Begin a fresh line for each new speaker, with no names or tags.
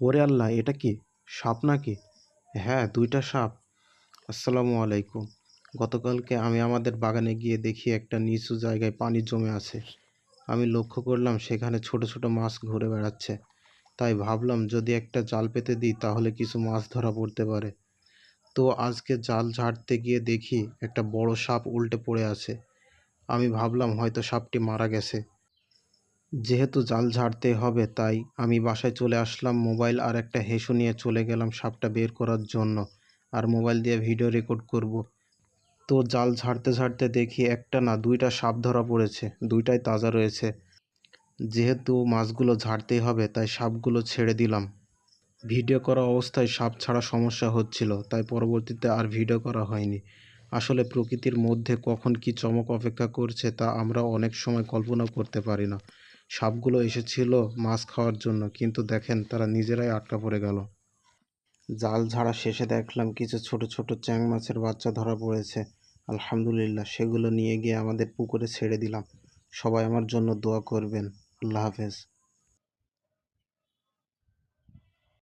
ওরে আল্লাহ, এটা কি? সাপ নাকি? হ্যাঁ দুইটা সাপ। আসসালামু আলাইকুম। গতকালকে আমি আমাদের বাগানে গিয়ে দেখি একটা নিচু জায়গায় পানি জমে আছে। আমি লক্ষ্য করলাম সেখানে ছোট ছোট মাছ ঘুরে বেড়াচ্ছে। তাই ভাবলাম যদি একটা জাল পেতে দিই তাহলে কিছু মাছ ধরা পড়তে পারে। তো আজকে জাল ঝাড়তে গিয়ে দেখি একটা বড় সাপ উল্টে পড়ে আছে। আমি ভাবলাম হয়তো সাপটি মারা গেছে। যেহেতু জাল ঝাড়তে হবে, তাই আমি বাসায় চলে আসলাম। মোবাইল আর একটা হেসু নিয়ে চলে গেলাম সাপটা বের করার জন্য আর মোবাইল দিয়ে ভিডিও রেকর্ড করব। তো জাল ঝাড়তে ঝাড়তে দেখি একটা না দুইটা সাপ ধরা পড়েছে, দুইটাই তাজা রয়েছে। যেহেতু মাছগুলো ঝাড়তেই হবে, তাই সাপগুলো ছেড়ে দিলাম। ভিডিও করা অবস্থায় সাপ ছাড়া সমস্যা হচ্ছিল, তাই পরবর্তীতে আর ভিডিও করা হয়নি। আসলে প্রকৃতির মধ্যে কখন কি চমক অপেক্ষা করছে তা আমরা অনেক সময় কল্পনা করতে পারি না। সাপগুলো এসেছিল মাছ খাওয়ার জন্য, কিন্তু দেখেন তারা নিজেরাই আটকা পড়ে গেল। জাল ঝাড়া শেষে দেখলাম কিছু ছোট ছোট চ্যাং মাছের বাচ্চা ধরা পড়েছে। আলহামদুলিল্লাহ, সেগুলো নিয়ে গিয়ে আমাদের পুকুরে ছেড়ে দিলাম। সবাই আমার জন্য দোয়া করবেন। আল্লাহ হাফেজ।